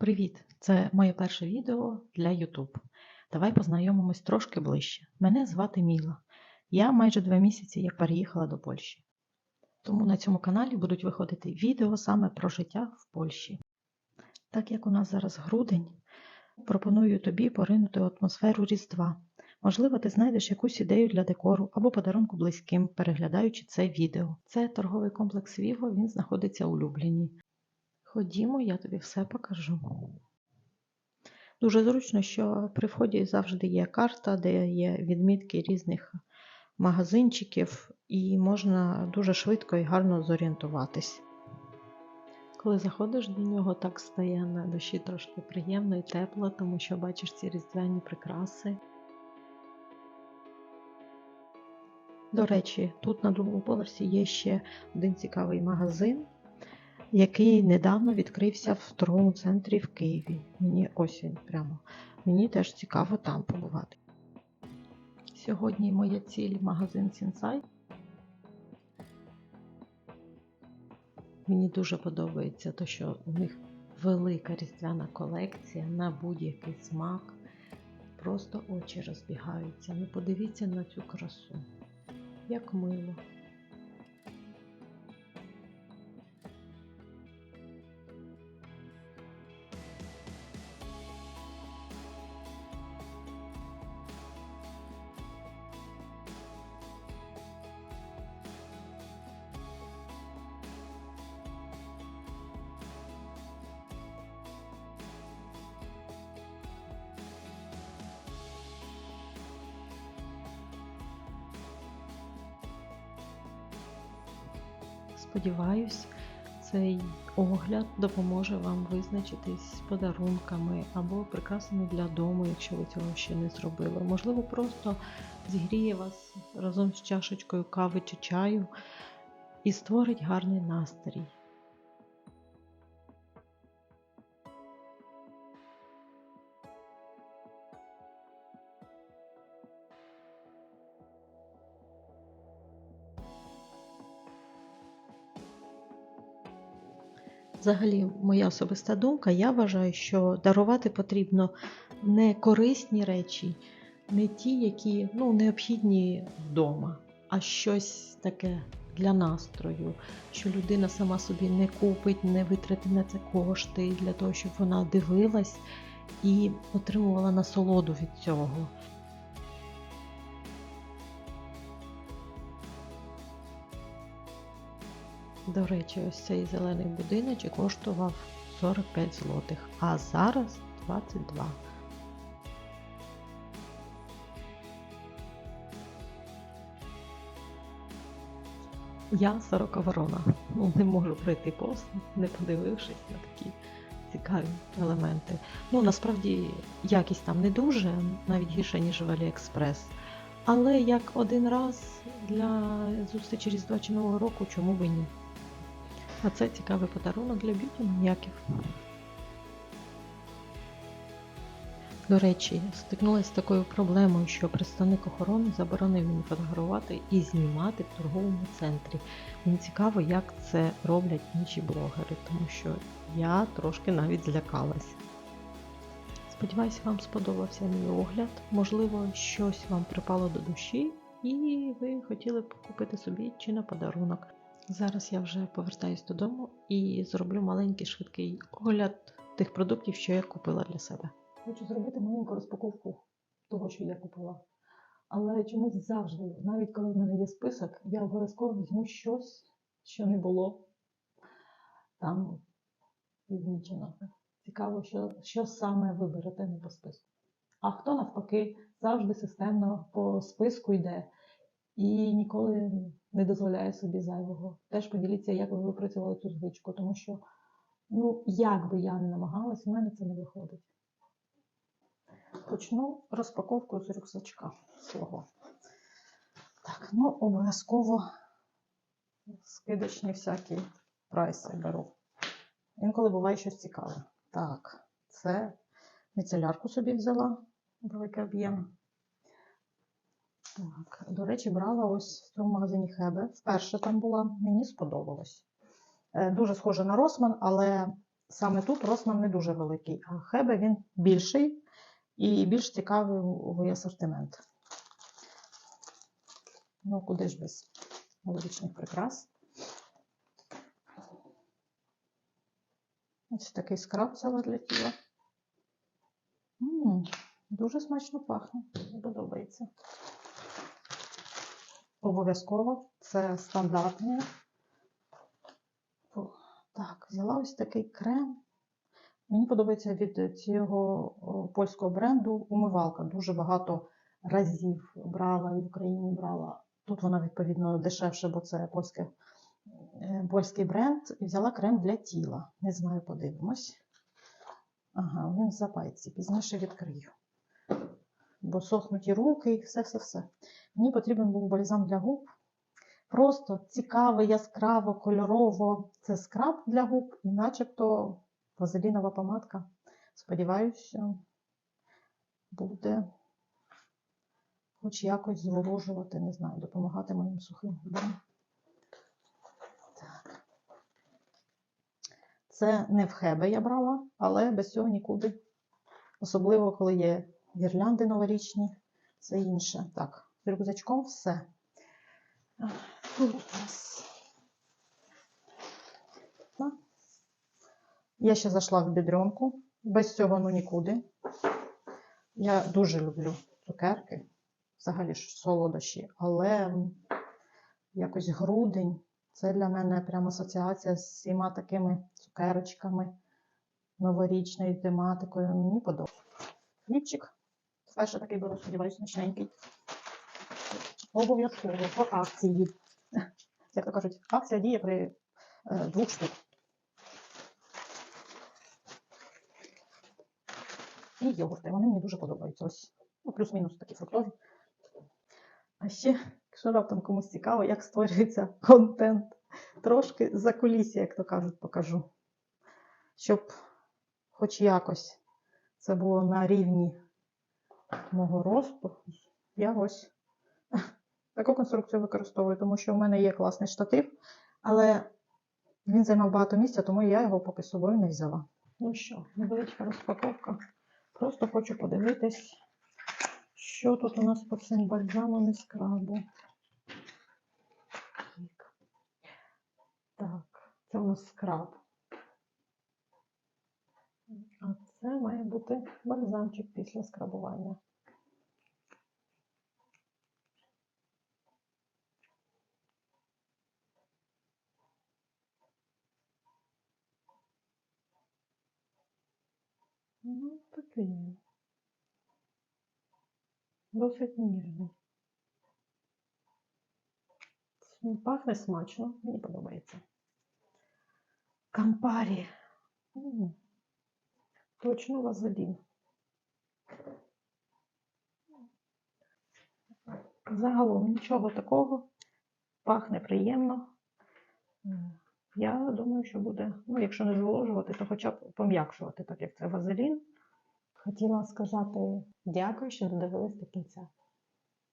Привіт! Це моє перше відео для YouTube. Давай познайомимось трошки ближче. Мене звати Міла. Я майже два місяці як переїхала до Польщі. Тому на цьому каналі будуть виходити відео саме про життя в Польщі. Так як у нас зараз грудень, пропоную тобі поринути атмосферу Різдва. Можливо, ти знайдеш якусь ідею для декору або подарунку близьким, переглядаючи це відео. Це торговий комплекс Vivo, він знаходиться у Любліні. Ходімо, я тобі все покажу. Дуже зручно, що при вході завжди є карта, де є відмітки різних магазинчиків, і можна дуже швидко і гарно зорієнтуватись. Коли заходиш до нього, так стає на душі трошки приємно і тепло, тому що бачиш ці різдвяні прикраси. До речі, тут на другому поверсі є ще один цікавий магазин, який недавно відкрився в торговому центрі в Києві. Мені ось він прямо. Мені теж цікаво там побувати. Сьогодні моя ціль магазин Сінсай. Мені дуже подобається те, що у них велика різдвяна колекція на будь-який смак. Просто очі розбігаються. Ну подивіться на цю красу. Як мило. Сподіваюсь, цей огляд допоможе вам визначитись з подарунками або прикрасами для дому, якщо ви цього ще не зробили. Можливо, просто зігріє вас разом з чашечкою кави чи чаю і створить гарний настрій. Взагалі, моя особиста думка, я вважаю, що дарувати потрібно не корисні речі, не ті, які ну, необхідні вдома, а щось таке для настрою, що людина сама собі не купить, не витратить на це кошти для того, щоб вона дивилась і отримувала насолоду від цього. До речі, ось цей зелений будиночок коштував 45 злотих, а зараз 22. Я сорока ворона. Ну, не можу пройти повз, не подивившись на такі цікаві елементи. Ну, насправді, якість там не дуже, навіть гірше, ніж в Аліекспрес. Але як один раз для зустрічі Різдва чи Нового року, чому б і ні? А це цікавий подарунок для б'юті маніяків. До речі, стикнулася з такою проблемою, що представник охорони заборонив мені фотографувати і знімати в торговому центрі. Мені цікаво, як це роблять інші блогери, тому що я трошки навіть злякалась. Сподіваюся, вам сподобався мій огляд. Можливо, щось вам припало до душі, і ви хотіли б купити собі чи на подарунок. Зараз я вже повертаюсь додому і зроблю маленький швидкий огляд тих продуктів, що я купила для себе. Хочу зробити маленьку розпаковку того, що я купила. Але чомусь завжди, навіть коли в мене є список, я обов'язково візьму щось, що не було там відмічено. Цікаво, що, що саме ви берете не по списку. А хто навпаки завжди системно по списку йде і ніколи не дозволяє собі зайвого. Теж поділіться, як ви випрацювали цю звичку, тому що, ну, як би я не намагалась, у мене це не виходить. Почну розпаковку з рюкзачка свого. Так, ну, обов'язково скидочні всякі прайси беру. Інколи буває щось цікаве. Так, це міцелярку собі взяла, великий об'єм. Так, до речі, брала ось в цьому магазині Хебе. Вперше там була, мені сподобалось. Е, Дуже схоже на Росман, але саме тут Росман не дуже великий, а Хебе він більший і більш цікавий асортимент. Ну, куди ж без новорічних прикрас. Ось такий скраб взяла для тіла. М, дуже смачно пахне. Подобається. Обов'язково це стандартне. Так, взяла ось такий крем. Мені подобається від цього польського бренду умивалка. Дуже багато разів брала і в Україні брала. Тут вона, відповідно, дешевше, бо це польське, е, польський бренд. І взяла крем для тіла. Не знаю, подивимось. Ага, він в запайці. Пізніше відкрию. Бо сохнуть і руки, і все-все-все. Мені потрібен був бальзам для губ. Просто цікаво, яскраво, кольорово. Це скраб для губ і начебто вазелінова помадка. Сподіваюся, що буде хоч якось зволожувати, не знаю, допомагати моїм сухим губам. Так. Це не в хебе я брала, але без цього нікуди. Особливо, коли є гірлянди новорічні, це інше. Так, з рюкзачком все. Тут у нас. Я ще зайшла в бідрюнку. Без цього ну нікуди. Я дуже люблю цукерки, взагалі ж солодощі, але якось грудень це для мене прямо асоціація з всіма такими цукерочками, новорічною тематикою. Мені подобається. Хлібчик. Перше такий беру, сподіваюся, смачненький. Обов'язково по акції. Як то кажуть, акція діє при е, двох штук. І йогурти. Вони мені дуже подобаються. Ось, ну, плюс-мінус такі фруктові. А ще, якщо раптом комусь цікаво, як створюється контент, трошки за кулісся, як то кажуть, покажу. Щоб хоч якось це було на рівні мого росту, я ось таку конструкцію використовую, тому що в мене є класний штатив, але він займав багато місця, тому я його поки з собою не взяла. Ну що, невеличка розпаковка. Просто хочу подивитись, що тут у нас по цим бальзамам і скрабу. Так. Так, це у нас скраб. А це має бути бальзамчик після скрабування. Ну, такий. він. Досить ніжний. Пахне смачно, мені подобається. Кампарі. Точно вазелін. Загалом нічого такого. Пахне приємно. Я думаю, що буде, ну, якщо не зволожувати, то хоча б пом'якшувати, так як це вазелін. Хотіла сказати дякую, що додивились до кінця.